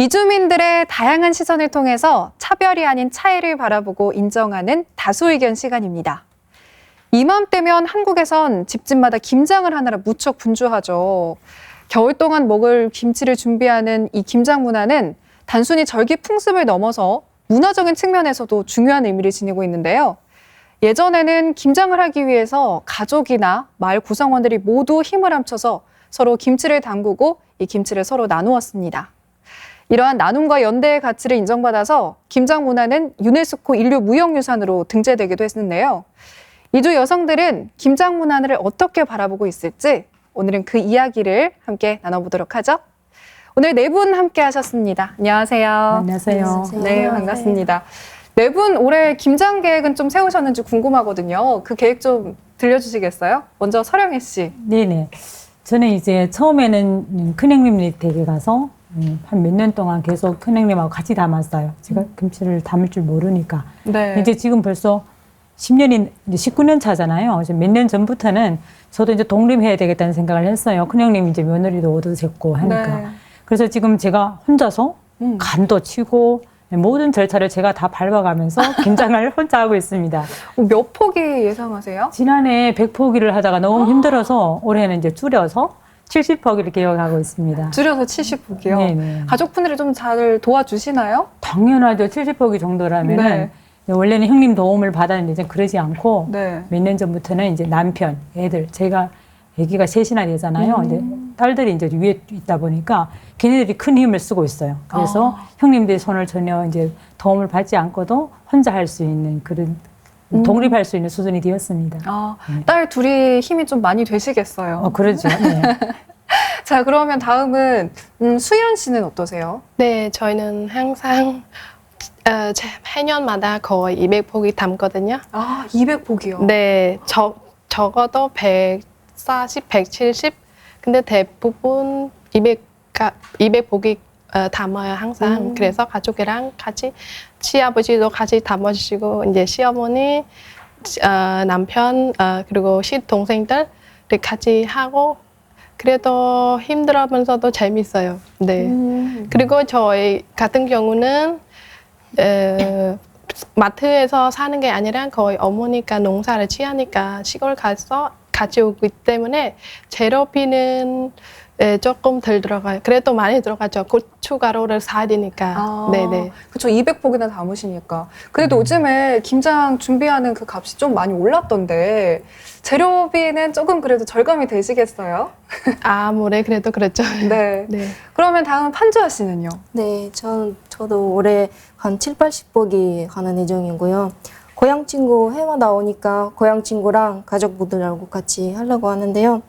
이주민들의 다양한 시선을 통해서 차별이 아닌 차이를 바라보고 인정하는 다수 의견 시간입니다. 이맘때면 한국에선 집집마다 김장을 하느라 무척 분주하죠. 겨울 동안 먹을 김치를 준비하는 이 김장 문화는 단순히 절기 풍습을 넘어서 문화적인 측면에서도 중요한 의미를 지니고 있는데요. 예전에는 김장을 하기 위해서 가족이나 마을 구성원들이 모두 힘을 합쳐서 서로 김치를 담그고 이 김치를 서로 나누었습니다. 이러한 나눔과 연대의 가치를 인정받아서 김장 문화는 유네스코 인류 무형유산으로 등재되기도 했는데요. 이주 여성들은 김장 문화를 어떻게 바라보고 있을지 오늘은 그 이야기를 함께 나눠보도록 하죠. 오늘 네 분 함께 하셨습니다. 안녕하세요. 안녕하세요. 네, 반갑습니다. 네 분 올해 김장 계획은 좀 세우셨는지 궁금하거든요. 그 계획 좀 들려주시겠어요? 먼저 서령혜 씨. 네네. 저는 이제 처음에는 큰형님 댁에 가서 음, 한몇 년 동안 계속 큰형님하고 같이 담았어요. 제가 김치를 담을 줄 모르니까. 네. 이제 지금 벌써 10년이, 이제 19년 차잖아요. 몇 년 전부터는 저도 이제 독립해야 되겠다는 생각을 했어요. 큰형님 이제 며느리도 얻어졌고 하니까. 네. 그래서 지금 제가 혼자서 음. 간도 치고 모든 절차를 제가 다 밟아가면서 김장을 혼자 하고 있습니다. 어, 몇 포기 예상하세요? 지난해 100포기를 하다가 너무 힘들어서 올해는 이제 줄여서 70포기를 계획하고 있습니다. 줄여서 70포기요. 네네. 가족분들이 좀 잘 도와주시나요? 당연하죠. 70포기 정도라면은 네. 원래는 형님 도움을 받았는데 이제 그러지 않고 네. 몇 년 전부터는 이제 남편, 애들, 제가 아기가 셋이나 되잖아요. 음. 이제 딸들이 이제 위에 있다 보니까 걔네들이 큰 힘을 쓰고 있어요. 그래서 아. 형님들의 손을 전혀 이제 도움을 받지 않고도 혼자 할 수 있는 그런 음. 독립할 수 있는 수준이 되었습니다. 아, 네. 딸 둘이 힘이 좀 많이 되시겠어요. 어, 그러죠. 네. 자, 그러면 다음은 음, 수연 씨는 어떠세요? 네, 저희는 항상 어, 제- 해년마다 거의 200포기 담거든요. 아, 200포기요. 네, 저, 적어도 140, 170. 근데 대부분 200, 200포기 어, 담아요, 항상. 음. 그래서 가족이랑 같이, 시아버지도 같이 담아주시고, 이제 시어머니, 어, 남편, 어, 그리고 시 동생들 같이 하고, 그래도 힘들어면서도 재밌어요. 네. 음. 그리고 저희 같은 경우는 에, 마트에서 사는 게 아니라 거의 어머니가 농사를 지으니까 시골 가서 가져오기 때문에 재료비는 에, 조금 덜 들어가요. 그래도 많이 들어가죠. 고춧가루를 사야 되니까. 아, 네네. 그쵸. 200포기나 담으시니까. 그래도 요즘에 김장 준비하는 그 값이 좀 많이 올랐던데, 재료비는 조금 그래도 절감이 되시겠어요? 아무래 그래도 그렇죠. 네. 네. 그러면 다음 판주아 씨는요? 네, 전, 저도 올해 한 7, 80포기 가는 예정이고요. 고향 친구 해마다 오니까 고향 친구랑 가족분들하고 같이 하려고 하는데요.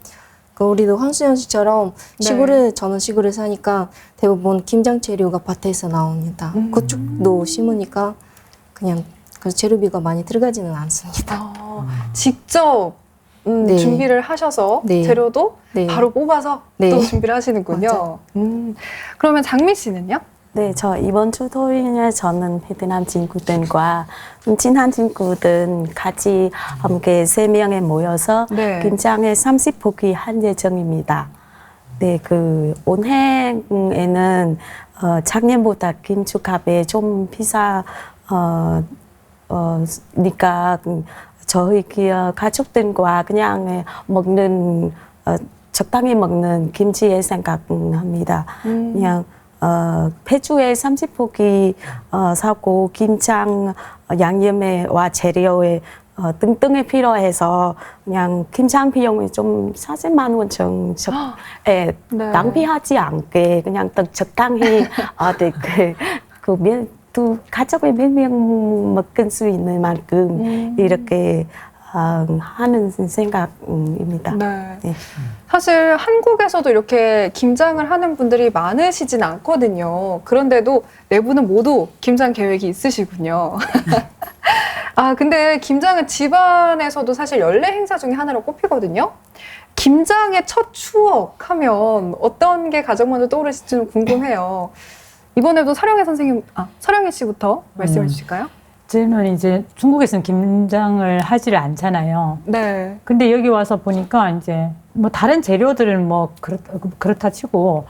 그 우리도 황수연 씨처럼 네. 시골에 저는 시골에 사니까 대부분 김장 재료가 밭에서 나옵니다. 음. 그쪽도 심으니까 그냥 그 재료비가 많이 들어가지는 않습니다. 아, 직접 음, 네. 준비를 하셔서 네. 재료도 네. 바로 뽑아서 네. 또 준비를 하시는군요. 맞아요. 음, 그러면 장미 씨는요? 네, 저 이번 주 토요일에 저는 베트남 친구들과 친한 친구들 같이 함께 세 명에 모여서 네. 김장에 30포기 한 예정입니다. 네, 그 온해에는 어, 작년보다 김치값이 좀 비싸 어, 어, 니까 그 저희 가족들과 그냥 먹는 어, 적당히 먹는 김치에 생각합니다. 음. 그냥 어, 폐주에 30포기 어, 사고 김장 어, 양념에 와 재료에 어, 등등이 필요해서 그냥 김장 비용이 좀 40만 원 정도 에, 네. 낭비하지 않게 그냥 딱 적당히 어, 네, 그, 그 몇, 두 가족의 몇명 먹을 수 있는 만큼 음. 이렇게 어, 하는 생각입니다. 네. 네. 사실 한국에서도 이렇게 김장을 하는 분들이 많으시진 않거든요. 그런데도 네 분은 모두 김장 계획이 있으시군요. 아, 근데 김장은 집안에서도 사실 연례 행사 중에 하나로 꼽히거든요. 김장의 첫 추억 하면 어떤 게 가장 먼저 떠오르실지 좀 궁금해요. 이번에도 서령혜 선생님, 아, 서령혜 씨부터 말씀해 음. 주실까요? 저는 이제 중국에서는 김장을 하지를 않잖아요. 네. 근데 여기 와서 보니까 이제 뭐 다른 재료들은 뭐 그렇다, 그렇다 치고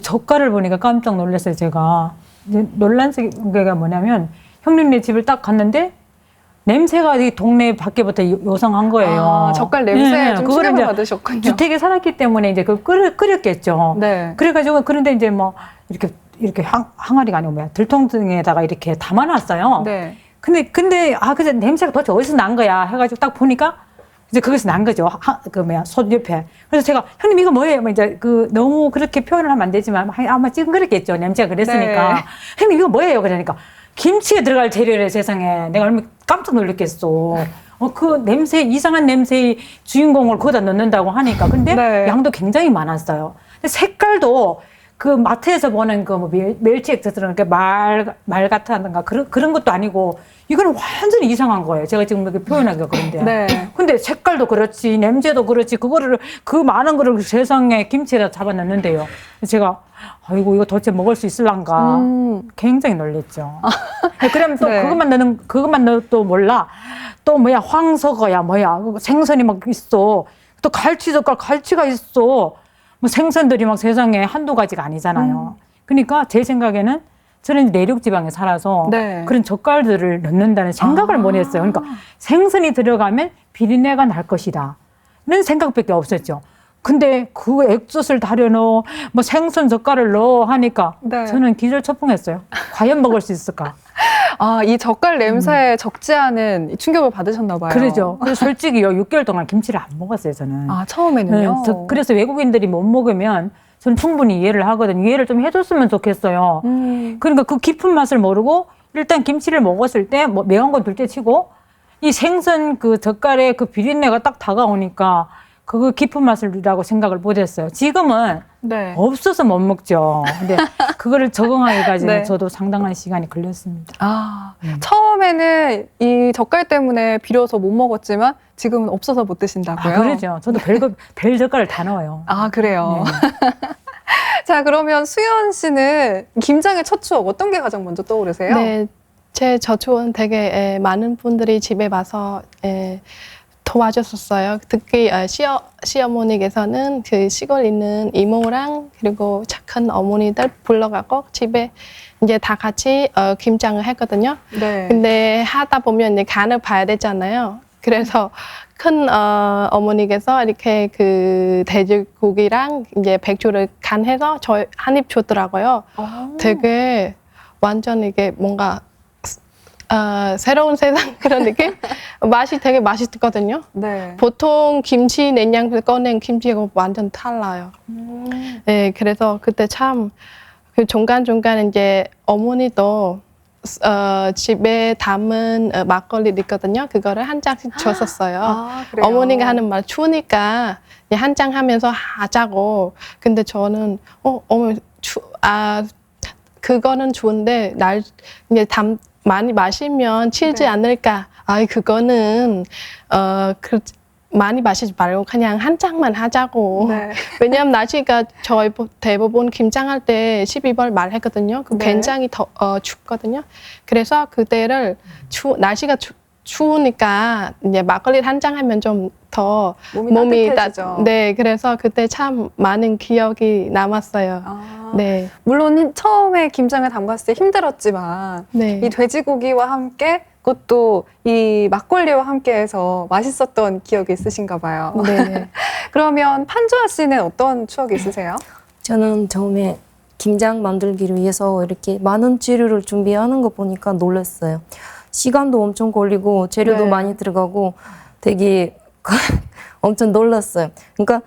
젓갈을 보니까 깜짝 놀랐어요, 제가. 이제 놀란 게가 뭐냐면 형님네 집을 딱 갔는데 냄새가 이 동네 밖에부터 요- 요상한 거예요. 아, 젓갈 냄새에 네, 좀 그거를 이제 받으셨군요. 주택에 살았기 때문에 이제 그 끓, 끓였겠죠. 네. 그래가지고 그런데 이제 뭐 이렇게 이렇게 항, 항아리가 아니고 뭐야 들통 등에다가 이렇게 담아놨어요. 네. 근데 근데 아 그래서 냄새가 도대체 어디서 난 거야 해가지고 딱 보니까 이제 그것이 난 거죠. 하, 그 뭐야 솥 옆에. 그래서 제가 형님 이거 뭐예요? 뭐 이제 그 너무 그렇게 표현을 하면 안 되지만 아마 찌그랬겠죠. 냄새가 그랬으니까. 네. 형님 이거 뭐예요? 그러니까 김치에 들어갈 재료래 세상에. 내가 얼마나 깜짝 놀랐겠어. 어, 그 냄새, 이상한 냄새의 주인공을 거기다 넣는다고 하니까. 근데 네. 양도 굉장히 많았어요. 근데 색깔도 그 마트에서 보는 그뭐 멸치 액젓처럼 이렇게 말, 말 같다든가 그런, 그런 것도 아니고 이거는 완전히 이상한 거예요. 제가 지금 이렇게 표현하기가 그런데. 네. 근데 색깔도 그렇지, 냄새도 그렇지, 그거를, 그 많은 거를 세상에 김치에다 잡아 넣는데요. 제가, 아이고, 이거 도대체 먹을 수 있을란가. 음. 굉장히 놀랬죠. 그러면 또 네. 그것만 넣는, 그것만 넣어도 몰라. 또 뭐야, 황석어야, 뭐야. 생선이 막 있어. 또 갈치 젓갈, 갈치가 있어. 뭐 생선들이 막 세상에 한두 가지가 아니잖아요. 그러니까 제 생각에는 저는 내륙 지방에 살아서 네. 그런 젓갈들을 넣는다는 생각을 아. 못 했어요. 그러니까 생선이 들어가면 비린내가 날 것이다. 는 생각밖에 없었죠. 근데 그 액젓을 다려 넣어, 뭐 생선 젓갈을 넣어 하니까 네. 저는 기절초풍했어요. 과연 먹을 수 있을까? 아, 이 젓갈 냄새에 적지 않은 이 충격을 받으셨나 봐요. 음. 그러죠. 그래서 솔직히 요, 6개월 동안 김치를 안 먹었어요, 저는. 아, 처음에는요. 네, 저- 그래서 외국인들이 못 먹으면 저는 충분히 이해를 하거든요. 이해를 좀 해줬으면 좋겠어요. 음. 그러니까 그 깊은 맛을 모르고 일단 김치를 먹었을 때 뭐 매운 건 둘째 치고 이 생선 그 젓갈의 그 비린내가 딱 다가오니까 그거 깊은 맛을이라고 생각을 못했어요. 지금은 네. 없어서 못 먹죠. 근데 그거를 적응하기까지는 네. 저도 상당한 시간이 걸렸습니다. 아, 음. 처음에는 이 젓갈 때문에 비려서 못 먹었지만 지금은 없어서 못 드신다고요? 아, 그러죠. 저도 별거 별 젓갈을 다 넣어요. 아, 그래요. 네. 자, 그러면 수연 씨는 김장의 첫 추억 어떤 게 가장 먼저 떠오르세요? 네, 제 저축은 되게 에, 많은 분들이 집에 와서 에, 도와줬었어요. 특히 어, 시어, 시어머니께서는 그 시골 있는 이모랑 그리고 착한 어머니들 불러가고 집에 이제 다 같이 어, 김장을 했거든요. 네. 근데 하다 보면 이제 간을 봐야 되잖아요. 그래서 큰 어, 어머니께서 이렇게 그 돼지고기랑 이제 백주를 간해서 저 한 입 줬더라고요. 아. 되게 완전 이게 뭔가 어, 새로운 세상 그런 느낌? 맛이 되게 맛있거든요. 네. 보통 김치 냉장고에 꺼낸 김치하고 완전 달라요. 음. 네, 그래서 그때 참 그 중간 중간 이제 어머니도 어, 집에 담은 어, 막걸리 있거든요. 그거를 한 장씩 줬었어요. 아? 어머니가 하는 말 추우니까 한 장 하면서 하자고. 근데 저는 어 어머 추아 그거는 좋은데 날 이제 담 많이 마시면 치지 네. 않을까. 아이 그거는 어 그 많이 마시지 말고 그냥 한 장만 하자고. 네. 왜냐하면 날씨가 저희 보- 대부분 김장할 때 12월 말 했거든요. 그 네. 굉장히 더 어, 춥거든요. 그래서 그때를 추 날씨가 추, 추우니까 이제 막걸리 한잔 하면 좀더 몸이, 따- 따뜻해지죠. 네, 그래서 그때 참 많은 기억이 남았어요. 아, 네, 물론 힘- 처음에 김장을 담갔을 때 힘들었지만 네. 이 돼지고기와 함께 그것도 이 막걸리와 함께해서 맛있었던 기억이 있으신가 봐요. 네. 그러면 판주아 씨는 어떤 추억이 있으세요? 저는 처음에 김장 만들기를 위해서 이렇게 많은 재료를 준비하는 거 보니까 놀랐어요. 시간도 엄청 걸리고 재료도 네. 많이 들어가고 되게 엄청 놀랐어요. 그러니까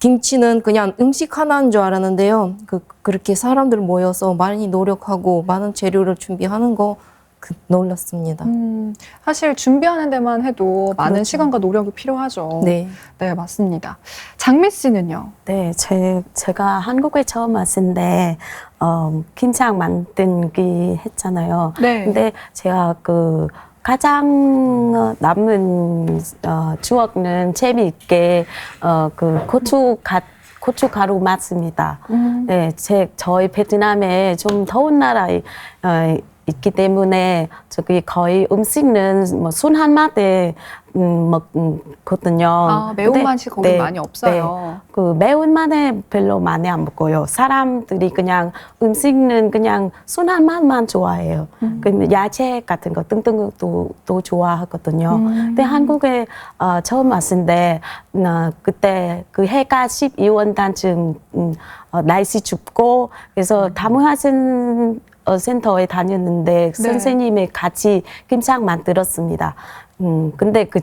김치는 그냥 음식 하나인 줄 알았는데요. 그, 그렇게 사람들 모여서 많이 노력하고 많은 재료를 준비하는 거 그, 놀랐습니다. 음, 사실 준비하는 데만 해도 많은 그렇죠. 시간과 노력이 필요하죠. 네. 네, 맞습니다. 장미 씨는요? 네, 제, 제가 한국에 처음 왔는데, 어, 김장 만들기 했잖아요. 네. 근데 제가 그 가장 어, 남은 어, 추억은 재미있게 어, 그 고추 가, 고춧가루 맛입니다. 음, 네, 제 저희 베트남에 좀 더운 나라에 어, 있기 때문에 저기 거의 음식은 뭐 순 한 마디 음, 먹거든요. 아, 매운맛이 거기 네, 많이 없어요. 그 매운맛에 별로 많이 안 먹고요. 사람들이 그냥 음식은 그냥 순한 맛만 좋아해요. 음. 그 야채 같은 거또 좋아하거든요. 음. 근데 한국에 어, 처음 왔는데 나 그때 그 해가 12원단쯤 음, 어, 날씨 춥고 그래서 다문화센 어, 센터에 다녔는데 네. 선생님이 같이 김장 만들었습니다. 음, 근데 그,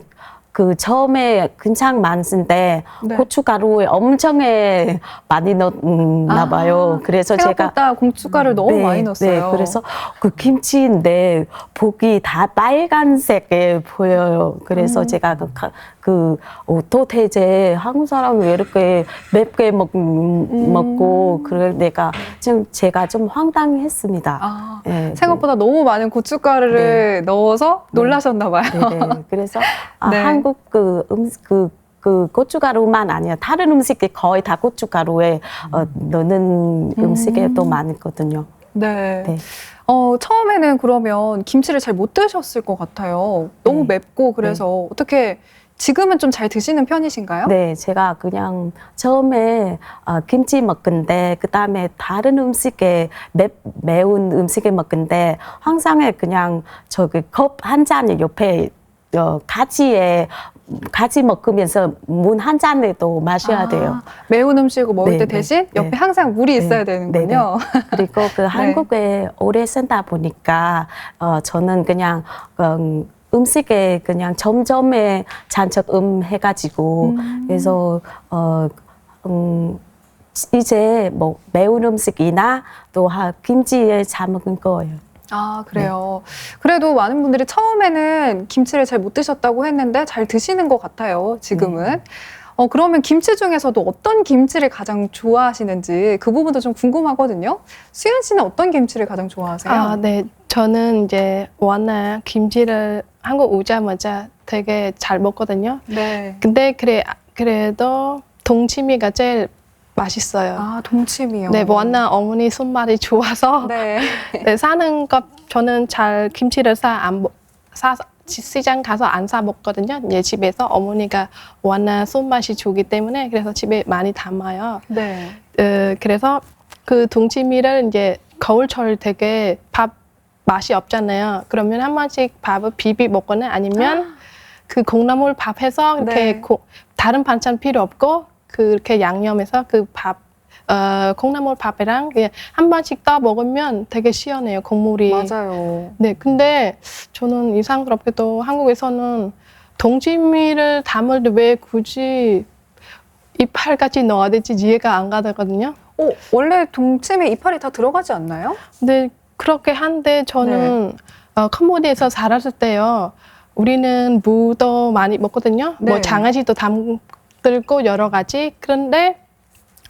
그 처음에 김장 만드는데 네. 고춧가루에 엄청에 많이 넣나 아, 봐요. 그래서 제가 생각보다 공춧가루 너무 네, 많이 넣었어요. 네, 그래서 그 김치인데 보기 다 빨간색에 보여요. 그래서 음. 제가 그, 가- 그 어, 도대체 한국 사람 왜 이렇게 맵게 먹, 음. 먹고 그래 내가 좀 제가 좀 황당했습니다. 아, 네, 생각보다 너무 많은 고춧가루를 넣어서 놀라셨나 봐요. 네, 네. 그래서 아, 네. 한국 그 음식 그, 그 고춧가루만 아니야 다른 음식이 거의 다 고춧가루에 어, 넣는 음 식에 또 많거든요. 네. 네. 어, 처음에는 그러면 김치를 잘 못 드셨을 것 같아요. 너무 네. 맵고 그래서 어떻게 지금은 좀 잘 드시는 편이신가요? 네, 제가 그냥 처음에 어, 김치 먹는데 그 다음에 다른 음식에 매, 매운 음식에 먹는데 항상 그냥 저기 컵 한잔 옆에 어, 같이에 같이 먹으면서 문한 잔에도 마셔야 아, 돼요. 매운 음식을 먹을 네, 때 네, 대신 옆에 네. 항상 물이 네, 있어야 되는군요. 그리고 그 네. 한국에 오래 산다 보니까 어, 저는 그냥 음, 음식에 그냥 점점에 잔척 음 해가지고 그래서 어, 음, 이제 뭐 매운 음식이나 또 하- 김치에 잘 먹은 거예요. 아, 그래요. 그래도 많은 분들이 처음에는 김치를 잘 못 드셨다고 했는데 잘 드시는 것 같아요, 지금은. 어, 그러면 김치 중에서도 어떤 김치를 가장 좋아하시는지 그 부분도 좀 궁금하거든요. 수연 씨는 어떤 김치를 가장 좋아하세요? 아, 네. 저는 이제 워낙 김치를 한국 오자마자 되게 잘 먹거든요. 네. 근데 그래 그래도 동치미가 제일 맛있어요. 아, 동치미요. 네, 워낙 어머니 손맛이 좋아서 네. 네, 사는 것 저는 잘 김치를 사안 사 시장 가서 안 사 먹거든요. 예, 집에서 어머니가 워낙 손맛이 좋기 때문에 그래서 집에 많이 담아요. 네. 어, 그래서 그 동치미를 이제 겨울철 되게 밥 맛이 없잖아요. 그러면 한 번씩 밥을 비비 먹거나 아니면 그 콩나물 밥 해서 이렇게 네. 고- 다른 반찬 필요 없고 그렇게 양념해서 그밥 어, 콩나물 밥이랑 한 번씩 떠 먹으면 되게 시원해요. 국물이. 맞아요. 네, 근데 저는 이상스럽게도 한국에서는 동치미를 담을 때 왜 굳이 이파리까지 넣어야 될지 이해가 안 가거든요. 어, 원래 동치미 이파리 다 들어가지 않나요? 근데 그렇게 한데 저는 어, 캄보디아에서 살았을 때요. 우리는 무도 많이 먹거든요. 네. 뭐 장아찌도 담 들고 여러 가지. 그런데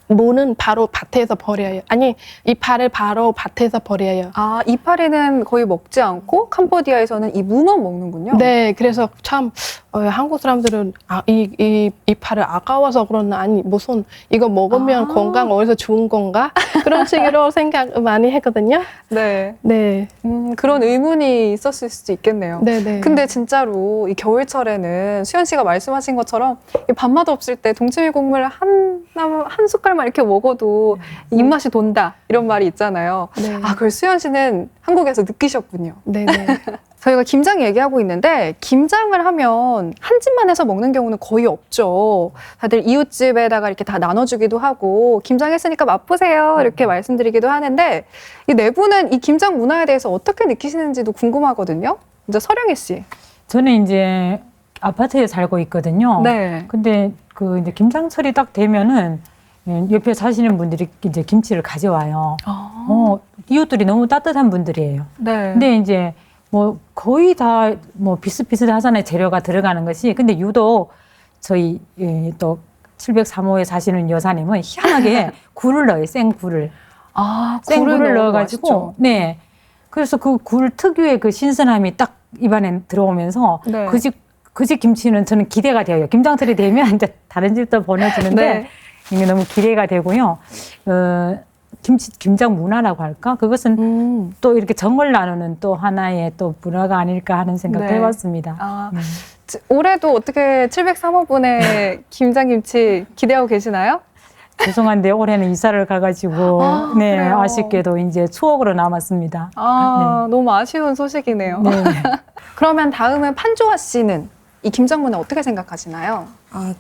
무는 바로 밭에서 버려요. 아니 이파를 바로 밭에서 버려요. 아, 이파리는 거의 먹지 않고 캄보디아에서는 이 무만 먹는군요. 네, 그래서 참 어, 한국 사람들은 아, 이, 이 이파를 아까워서 그러나 아니 무슨 이거 먹으면 아. 건강 어디서 좋은 건가 그런 식으로 생각 많이 했거든요. 네. 네, 음, 그런 의문이 있었을 수도 있겠네요. 네, 네. 근데 진짜로 이 겨울철에는 수현 씨가 말씀하신 것처럼 이 밥맛 없을 때 동치미 국물 한, 남- 한 숟갈 만 이렇게 먹어도 입맛이 돈다 이런 말이 있잖아요. 네. 아, 그걸 수현 씨는 한국에서 느끼셨군요. 네, 네. 저희가 김장 얘기하고 있는데 김장을 하면 한 집만 해서 먹는 경우는 거의 없죠. 다들 이웃집에다가 이렇게 다 나눠주기도 하고 김장했으니까 맛보세요 이렇게 말씀드리기도 하는데 이네 분은 이 김장 문화에 대해서 어떻게 느끼시는지도 궁금하거든요. 먼저 서령희 씨. 저는 이제 아파트에 살고 있거든요. 네. 근데 그 이제 김장철이 딱 되면은 예, 옆에 사시는 분들이 이제 김치를 가져와요. 아, 어, 이웃들이 너무 따뜻한 분들이에요. 네. 근데 이제 뭐 거의 다 뭐 비슷비슷하잖아요 재료가 들어가는 것이 근데 유독 저희 예, 또 703호에 사시는 여사님은 희한하게 굴을 넣어요 생굴을 아, 생굴을 굴을 넣어가지고 넣어가지고. 네 그래서 그 굴 특유의 그 신선함이 딱 입안에 들어오면서 네. 그집 그 집 김치는 저는 기대가 돼요 김장철이 되면 이제 다른 집도 보내주는데 네. 이게 너무 기대가 되고요 어, 김치 김장 문화라고 할까? 그것은 음. 또 이렇게 정을 나누는 또 하나의 또 문화가 아닐까 하는 생각도 네. 해봤습니다. 아, 네. 지- 올해도 어떻게 703호분의 김장김치 기대하고 계시나요? 죄송한데 올해는 이사를 가가지고 아, 네 그래요? 아쉽게도 이제 추억으로 남았습니다. 아, 너무 아쉬운 소식이네요. 네. 네. 그러면 다음은 판조아 씨는 이 김장문화 어떻게 생각하시나요? 아,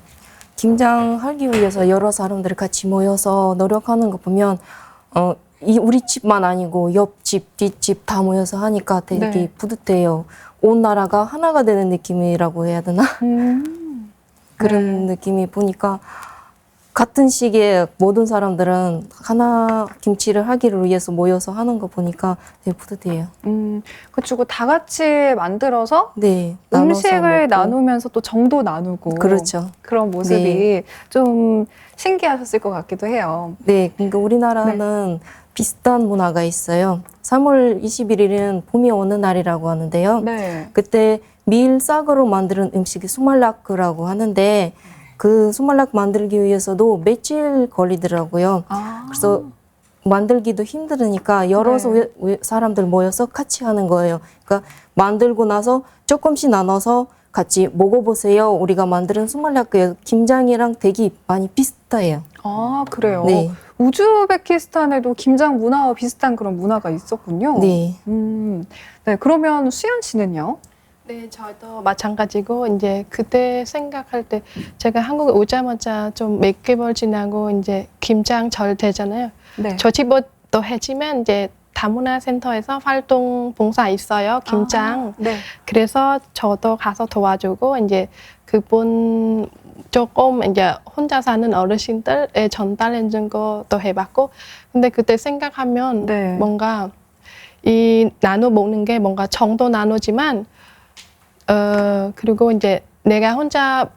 김장하기 위해서 여러 사람들이 같이 모여서 노력하는 거 보면 어, 이 우리 집만 아니고 옆집, 뒷집 다 모여서 하니까 되게 네. 뿌듯해요. 온 나라가 하나가 되는 느낌이라고 해야 되나? 음. 그런 느낌이 보니까 같은 시기에 모든 사람들은 하나 김치를 하기를 위해서 모여서 하는 거 보니까 되게 뿌듯해요. 음, 그치고 다 같이 만들어서 네. 음식을. 나누면서 또 정도 나누고 그렇죠. 그런 모습이 좀 신기하셨을 것 같기도 해요. 네, 그러니까 우리나라는 비슷한 문화가 있어요. 3월 21일은 봄이 오는 날이라고 하는데요. 네. 그때 밀 싹으로 만드는 음식이 수말라크라고 하는데 그 수말라크 만들기 위해서도 며칠 걸리더라고요. 아, 그래서 만들기도 힘들으니까 여러 네. 왜- 사람들 모여서 같이 하는 거예요. 그러니까 만들고 나서 조금씩 나눠서 같이 먹어보세요. 우리가 만드는 수말라크 김장이랑 되게 많이 비슷해요. 아 그래요. 네, 우즈베키스탄에도 김장 문화와 비슷한 그런 문화가 있었군요. 네. 음, 네. 그러면 수연 씨는요? 네, 저도 마찬가지고 이제 그때 생각할 때 제가 한국에 오자마자 좀 몇 개월 지나고 이제 김장절 되잖아요. 네. 저 집도 했지만 이제 다문화 센터에서 활동 봉사 있어요. 김장. 아, 네. 그래서 저도 가서 도와주고 이제 그분 조금 이제 혼자 사는 어르신들에 전달해 준 것도 해봤고 근데 그때 생각하면 네. 뭔가 이 나눠 먹는 게 뭔가 정도 나누지만 어 그리고 이제 내가 혼자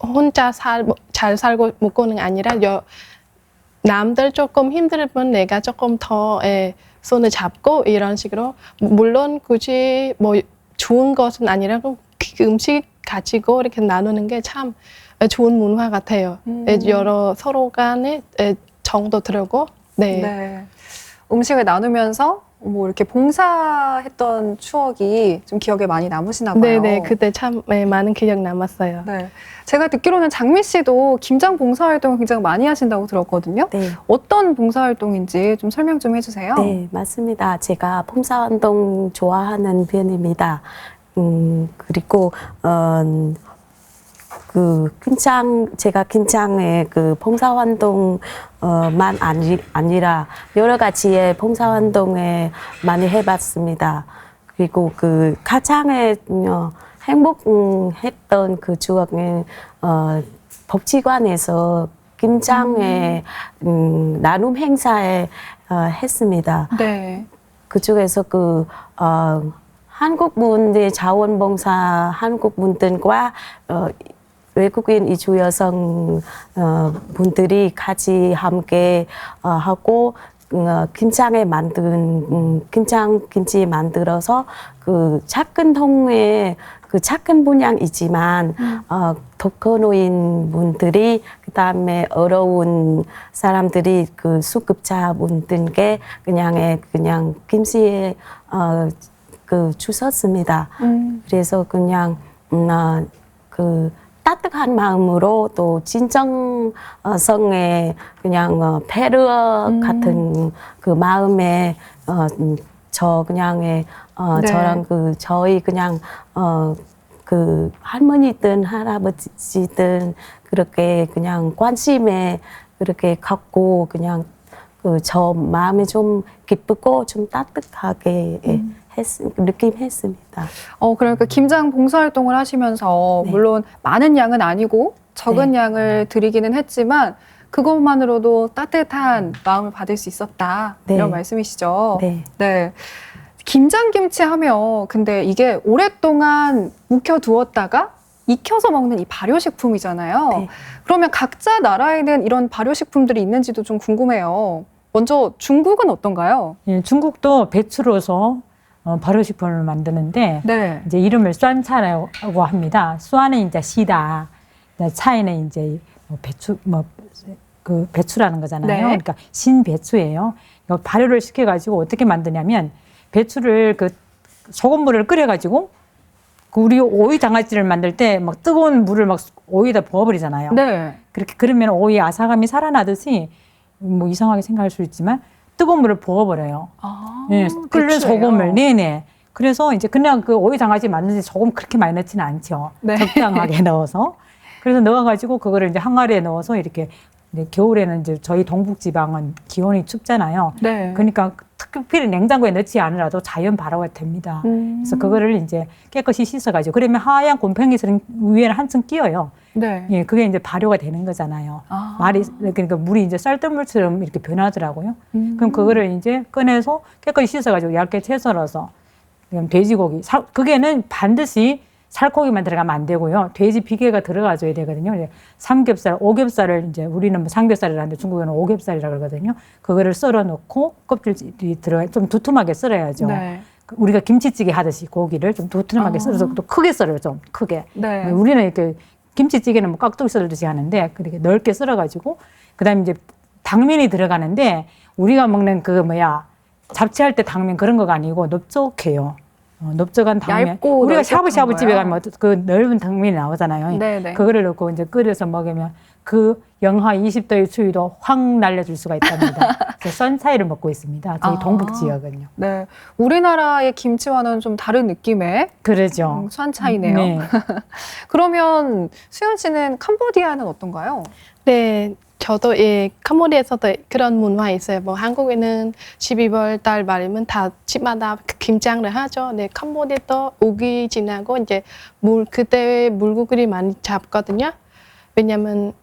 혼자 살 잘 살고 먹고는 아니라 여, 남들 조금 힘들면 내가 조금 더 예, 손을 잡고 이런 식으로 물론 굳이 뭐 좋은 것은 아니라 그 음식 가지고 이렇게 나누는 게 참 좋은 문화 같아요. 음. 예, 여러 서로 간에 예, 정도 들고 네. 네. 음식을 나누면서 뭐 이렇게 봉사했던 추억이 좀 기억에 많이 남으시나 봐요. 네, 네, 그때 참 예, 많은 기억 남았어요. 네. 제가 듣기로는 장미 씨도 김장 봉사활동을 굉장히 많이 하신다고 들었거든요. 네. 어떤 봉사활동인지 좀 설명 좀 해주세요. 네, 맞습니다. 제가 봉사활동 좋아하는 편입니다. 음, 그리고, 어, 그, 긴장, 제가 긴장에 그 봉사활동, 어, 만 아니, 아니라 여러 가지의 봉사활동에 많이 해봤습니다. 그리고 그 가장에, 어, 행복했던 그 추억은, 어, 복지관에서 김장에, 음, 나눔 행사에, 어, 했습니다. 네. 그쪽에서 그 어, 한국 분들 자원봉사 한국 분들과 어, 외국인 이주 여성 어, 분들이 같이 함께 어, 하고 어, 김장에 만든 음, 김장 김치 만들어서 그 작은 통에 그 작은 분량이지만 어, 독거노인 분들이 그다음에 어려운 사람들이 그 수급자 분들께 그냥 에 그냥 김치에 어, 그 주셨습니다. 음. 그래서 그냥 음, 어, 그 따뜻한 마음으로 또 진정성의 그냥 어, 배려 음. 같은 그 마음에 어, 음, 저 그냥의 어, 네. 저랑 그 저희 그냥 어, 그 할머니든 할아버지든 그렇게 그냥 관심에 그렇게 갖고 그냥 그 저 마음이 좀 기쁘고 좀 따뜻하게 음. 했, 느낌했습니다. 어, 그러니까 김장 봉사활동을 하시면서 네. 물론 많은 양은 아니고 적은 네. 양을 드리기는 했지만 그것만으로도 따뜻한 마음을 받을 수 있었다. 네. 이런 말씀이시죠. 네. 네. 김장김치 하면 근데 이게 오랫동안 묵혀두었다가 익혀서 먹는 이 발효식품이잖아요. 네. 그러면 각자 나라에는 이런 발효식품들이 있는지도 좀 궁금해요. 먼저 중국은 어떤가요? 예, 중국도 배추로서 어, 발효식품을 만드는데 네. 이제 이름을 酸차라고 합니다. 酸은 이제 시다, 이제 차에는 이제 뭐 배추 뭐 그 배추라는 거잖아요. 네. 그러니까 신배추예요. 이거 발효를 시켜 가지고 어떻게 만드냐면 배추를 그 소금물을 끓여 가지고 그 우리 오이 장아찌를 만들 때 막 뜨거운 물을 막 오이에다 부어버리잖아요. 네. 그렇게 그러면 오이 아삭함이 살아나듯이 뭐 이상하게 생각할 수 있지만 뜨거운 물을 부어버려요. 아, 예, 끓는 배추예요. 소금을 네네. 그래서 이제 그냥 그 오이 장아찌 만드는데 소금 그렇게 많이 넣지는 않죠. 네. 적당하게 넣어서 그래서 넣어가지고 그거를 이제 항아리에 넣어서 이렇게 겨울에는 이제 저희 동북 지방은 기온이 춥잖아요. 네. 그러니까 특별히 냉장고에 넣지 않으라도 자연 발효가 됩니다. 음. 그래서 그거를 이제 깨끗이 씻어가지고 그러면 하얀 곰팡이들은 위에는 한층 끼어요. 네. 예, 그게 이제 발효가 되는 거잖아요. 아. 말이 그러니까 물이 이제 쌀뜨물처럼 이렇게 변하더라고요. 음. 그럼 그거를 이제 꺼내서 깨끗이 씻어가지고 얇게 채 썰어서 그럼 돼지고기 사, 그게는 반드시 살코기만 들어가면 안 되고요. 돼지 비계가 들어가줘야 되거든요. 삼겹살, 오겹살을 이제 우리는 뭐 삼겹살을 하는데 중국에는 오겹살이라 그러거든요. 그거를 썰어 놓고 껍질이 들어가 좀 두툼하게 썰어야죠. 네. 그 우리가 김치찌개 하듯이 고기를 좀 두툼하게 아. 썰어서 또 크게 썰어요. 좀 크게. 네. 우리는 이렇게 김치찌개는 뭐 깍두기 썰듯이 하는데 그렇게 넓게 썰어가지고 그다음에 이제 당면이 들어가는데 우리가 먹는 그 뭐야 잡채할 때 당면 그런 거가 아니고 넓적해요. 어, 넓적한 당면. 얇고 우리가 샤브샤브 집에? 가면 그 넓은 당면이 나오잖아요. 네, 네. 그거를 넣고 이제 끓여서 먹으면 그 영하 20도의 추위도 확 날려줄 수가 있답니다. 그래서 썬차이를 먹고 있습니다. 저희 아. 동북 지역은요. 네. 우리나라의 김치와는 좀 다른 느낌의 그러죠. 음, 수한 차이네요. 네. 그러면 수현 씨는 캄보디아는 어떤가요? 네, 저도 예, 캄보디아에서도 그런 문화 있어요. 뭐 한국에는 12월 달 말이면 다 집마다 그 김장을 하죠. 네, 캄보디아도 오기 지나고 이제 물 그때 물고기를 많이 잡거든요. 왜냐면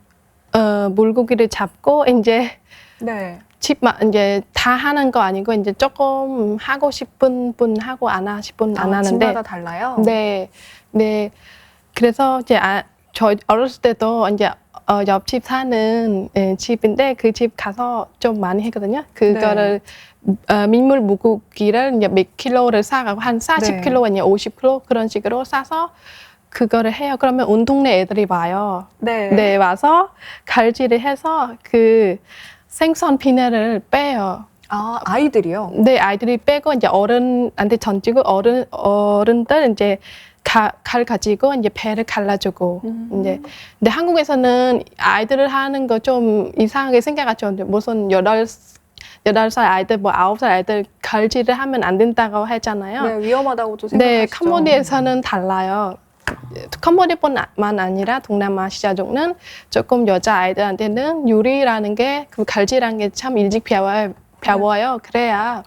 어, 물고기를 잡고 이제 네. 집만 이제 다 하는 거 아니고 이제 조금 하고 싶은 분 하고 안 하실 분안 아, 하는데 집마다 달라요? 네, 네. 그래서 이제 아, 저 어렸을 때도 이제 어, 옆집 사는 예, 집인데 그 집 가서 좀 많이 했거든요. 그거를 어, 민물 무고기를 이제 몇 킬로를 사가고 한 40킬로 아니면 50킬로 그런 식으로 싸서 그거를 해요. 그러면 온 동네 애들이 와요. 네. 네, 와서 갈지를 해서 그 생선 비늘을 빼요. 아, 아이들이요? 네, 아이들이 빼고 이제 어른한테 던지고 어른 어른들 이제 가, 칼 가지고 이제 배를 갈라주고 음. 이제 근데 한국에서는 아이들을 하는 거 좀 이상하게 생각하죠. 무슨 여덟 여덟 살 아이들 뭐 아홉 살 아이들 갈지를 하면 안 된다고 하잖아요. 네, 위험하다고도 생각하시죠? 네, 캄보디아에서는 달라요. 캄보디아뿐만 아니라 동남아시아족은 조금 여자 아이들한테는 요리라는 게 그 갈지라는 게참 일찍 배워요. 배워요. 그래야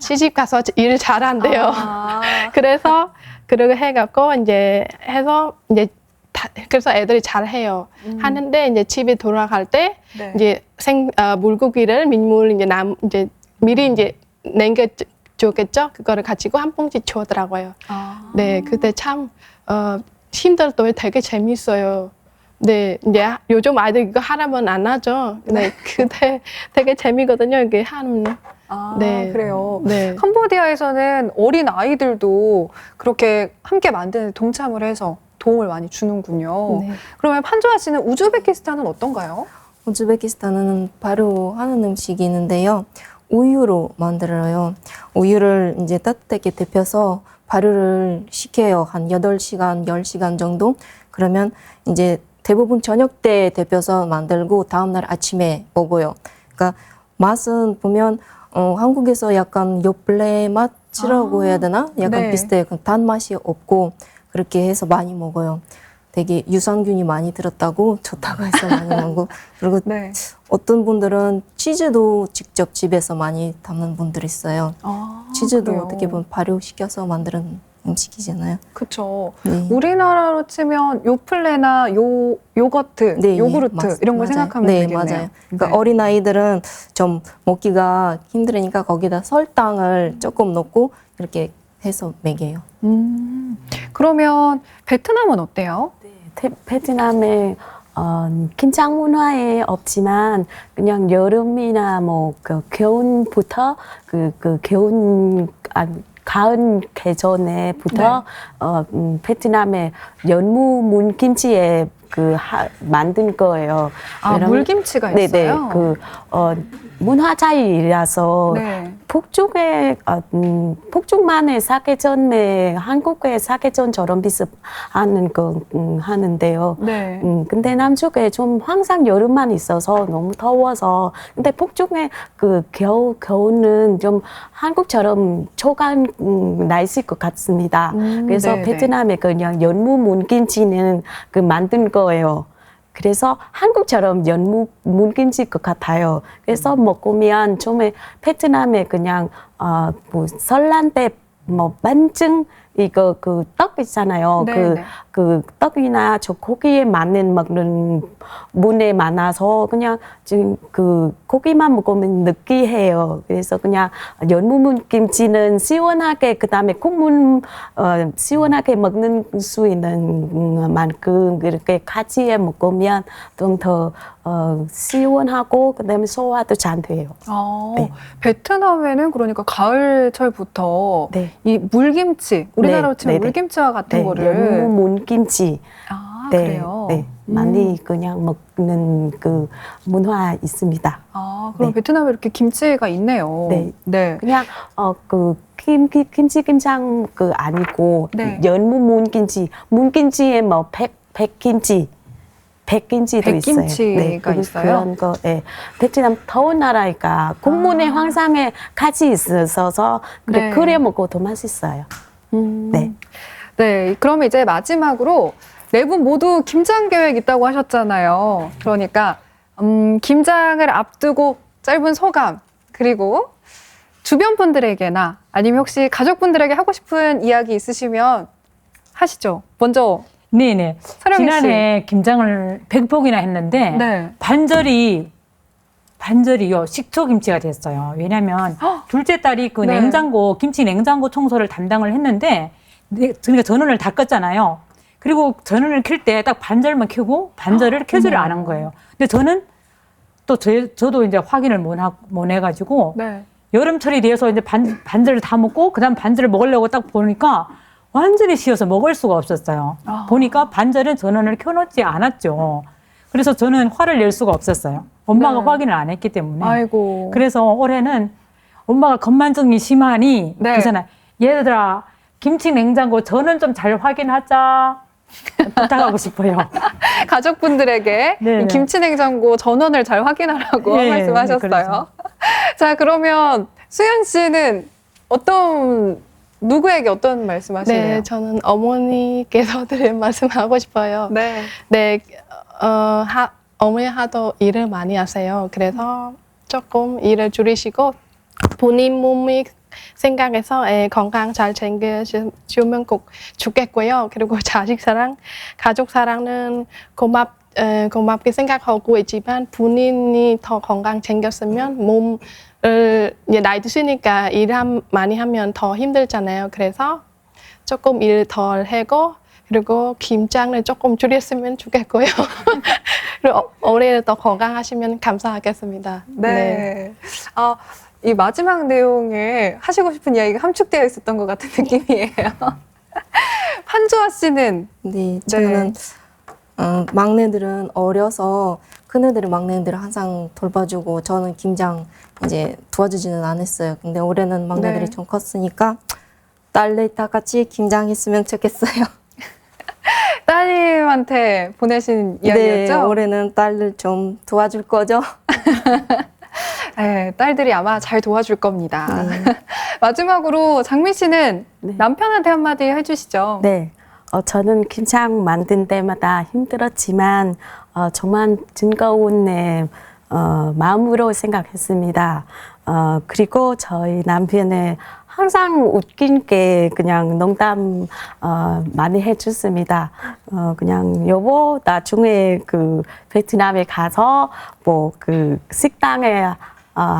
시집 가서 일 잘한대요. 아, 그래서 그렇게 해갖고 이제 해서 이제 다, 그래서 애들이 잘 해요. 음. 하는데 이제 집에 돌아갈 때 네. 이제 생 어, 물고기를 민물 이제 남 이제 미리 이제 남겨주겠죠. 그거를 가지고 한 봉지 주더라고요. 아. 네, 그때 참 어, 힘들도 되게 재밌어요. 네, 이제 요즘 아이들 이거 하라면 안 하죠. 네, 그때 되게 재미거든요. 이게 하는. 아, 네. 그래요. 네. 캄보디아에서는 어린 아이들도 그렇게 함께 만드는 데 동참을 해서 도움을 많이 주는군요. 네. 그러면 판조아 씨는 우즈베키스탄은 어떤가요? 우즈베키스탄은 바로 하는 음식이 있는데요. 우유로 만들어요. 우유를 이제 따뜻하게 데펴서 발효를 시켜요. 한 8시간, 10시간 정도. 그러면 이제 대부분 저녁 때 데펴서 만들고 다음날 아침에 먹어요. 그러니까 맛은 보면 어, 한국에서 약간 요플레 맛이라고 아, 해야 되나? 약간 네. 비슷해요. 그 단맛이 없고 그렇게 해서 많이 먹어요. 되게 유산균이 많이 들었다고 좋다고 해서 많이 먹고 그리고 네. 어떤 분들은 치즈도 직접 집에서 많이 담는 분들 있어요. 아, 치즈도 그래요. 어떻게 보면 발효시켜서 만드는 음식이잖아요. 그쵸. 네. 우리나라로 치면 요플레나 요 요거트, 네, 요구르트 맞- 이런 걸 맞아요. 생각하면 네, 되겠네요. 맞아요. 그러니까 네. 어린 아이들은 좀 먹기가 힘들으니까 거기다 설탕을 조금 넣고 이렇게 해서 먹여요. 음, 그러면 베트남은 어때요? 테- 베트남에 어, 김장 문화에 없지만 그냥 여름이나 뭐 그 겨울부터 그, 그 겨울 아, 가을 계전에부터 어, 음, 베트남의 연무 문 김치에 그 하, 만든 거예요. 아, 물김치가 있어요? 네네. 그 어, 문화 차이라서 네. 북쪽에 어, 음, 북쪽만의 사계전에 한국의 사계전처럼 비슷하는 거 음, 하는데요. 네. 음, 근데 남쪽에 좀 항상 여름만 있어서 너무 더워서 근데 북쪽에 그 겨우 겨우는 좀 한국처럼 초간 음, 날씨일 것 같습니다. 음, 그래서 네네. 베트남에 그냥 연무 문김치는 그 만든 거예요. 그래서 한국처럼 연무 문김치일 것 같아요. 그래서 음. 먹으면 처음에 베트남에 그냥 어뭐 설날 때뭐 반증 이거 그 떡 있잖아요. 네, 그 네. 그 떡이나 저 고기에 맞는 먹는 문에 많아서 그냥 지금 그 고기만 먹으면 느끼해요. 그래서 그냥 연무문 김치는 시원하게 그다음에 국물 어, 시원하게 먹는 수 있는 음, 만큼 그렇게 같이 해 먹으면 좀 더 어, 시원하고 그다음에 소화도 잘 돼요. 아, 네. 베트남에는 그러니까 가을철부터 네. 이 물김치, 우리 나라로 네, 치면 네, 네. 물김치와 같은 네, 거를 연무문 김치. 아, 네, 그래요. 네, 음. 많이 그냥 먹는 그 문화 있습니다. 아, 그럼 네. 베트남에 이렇게 김치가 있네요. 네. 네. 그냥 어그 김, 김, 김치 김장 그 아니고 네. 연무 문김치 문김치에 뭐 백 백김치 백김치도 있어요. 백김치가 그- 있어요? 그런 거. 예. 베트남 더운 나라니까 국문의 아. 황상에 같이 있어서 그래 네. 그래 먹고 더 맛있어요. 음. 네. 네. 그럼 이제 마지막으로 네 분 모두 김장 계획 있다고 하셨잖아요. 그러니까 음, 김장을 앞두고 짧은 소감 그리고 주변 분들에게나 아니면 혹시 가족분들에게 하고 싶은 이야기 있으시면 하시죠. 먼저 네네. 씨. 지난해 김장을 100폭이나 했는데 네. 반절이 반절이 요 식초 김치가 됐어요. 왜냐하면 둘째 딸이 그 네. 냉장고 김치 냉장고 청소를 담당을 했는데 네, 그러니까 전원을 다 껐잖아요. 그리고 전원을 켤 때 딱 반절만 켜고 반절을 켜지를 안 한 거예요. 근데 저는 또 저, 저도 이제 확인을 못, 하, 못 해가지고 네. 여름철이 돼서 이제 반, 반절을 다 먹고 그다음 반절을 먹으려고 딱 보니까 완전히 쉬어서 먹을 수가 없었어요. 아. 보니까 반절은 전원을 켜놓지 않았죠. 그래서 저는 화를 낼 수가 없었어요. 엄마가 네. 확인을 안 했기 때문에. 아이고. 그래서 올해는 엄마가 건만증이 심하니 네. 그래서는 얘들아 김치 냉장고 저는 좀 잘 확인하자 부탁하고 싶어요. 가족분들에게 네, 이 네. 김치 냉장고 전원을 잘 확인하라고 네, 말씀하셨어요. 네, 그렇죠. 자, 그러면 수연 씨는 어떤 누구에게 어떤 말씀하시나요? 네, 저는 어머니께서 드린 말씀하고 싶어요. 네. 네, 어, 하, 어머니 하도 일을 많이 하세요. 그래서 조금 일을 줄이시고 본인 몸이 생각해서 예, 건강 잘 챙겨주면 꼭 좋겠고요. 그리고 자식 사랑, 가족 사랑은 고맙 에, 고맙게 생각하고 있지만 본인이 더 건강 챙겼으면 몸을 나이 드시니까 일 함, 많이 하면 더 힘들잖아요. 그래서 조금 일 덜 하고 그리고 김장을 조금 줄였으면 좋겠고요. 그리고 올해 더 건강하시면 감사하겠습니다. 네. 아, 이 마지막 내용에 하시고 싶은 이야기가 함축되어 있었던 것 같은 느낌이에요. 판주아 씨는 근데 저는 어, 막내들은 어려서 큰애들은 막내들을 항상 돌봐주고 저는 김장 이제 도와주지는 않았어요. 근데 올해는 막내들이 네. 좀 컸으니까 딸들 다 같이 김장했으면 좋겠어요. 따님한테 보내신 네, 이야기였죠? 올해는 딸들 좀 도와줄 거죠? 네, 딸들이 아마 잘 도와줄 겁니다. 네. 마지막으로 장민 씨는 네. 남편한테 한마디 해주시죠. 네. 어, 저는 김장 만든 때마다 힘들었지만 어, 정말 즐거운 내 어, 마음으로 생각했습니다. 어, 그리고 저희 남편은 항상 웃긴 게 그냥 농담 어, 많이 해줬습니다. 어, 그냥 여보 나중에 그 베트남에 가서 뭐 그 식당에 어,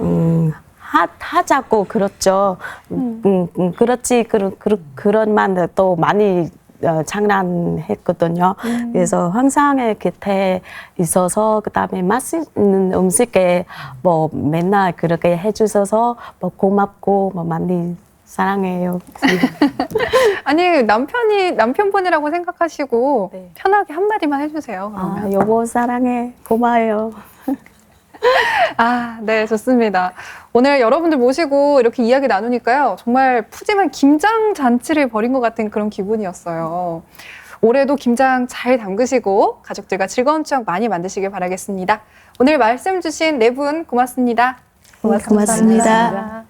음, 하, 하자고 그렇죠. 음, 음, 그렇지 그런 그런 그런 말도 많이 어, 장난했거든요. 그래서 항상 곁에 있어서 그다음에 맛있는 음식에 뭐 맨날 그렇게 해주셔서 뭐 고맙고 뭐 많이 사랑해요. 아니 남편이 남편분이라고 생각하시고 네. 편하게 한 마디만 해주세요. 그러면. 아, 여보 사랑해. 고마워요. 아, 네, 좋습니다. 오늘 여러분들 모시고 이렇게 이야기 나누니까요. 정말 푸짐한 김장 잔치를 벌인 것 같은 그런 기분이었어요. 올해도 김장 잘 담그시고 가족들과 즐거운 추억 많이 만드시길 바라겠습니다. 오늘 말씀 주신 네 분 고맙습니다. 고맙습니다. 감사합니다.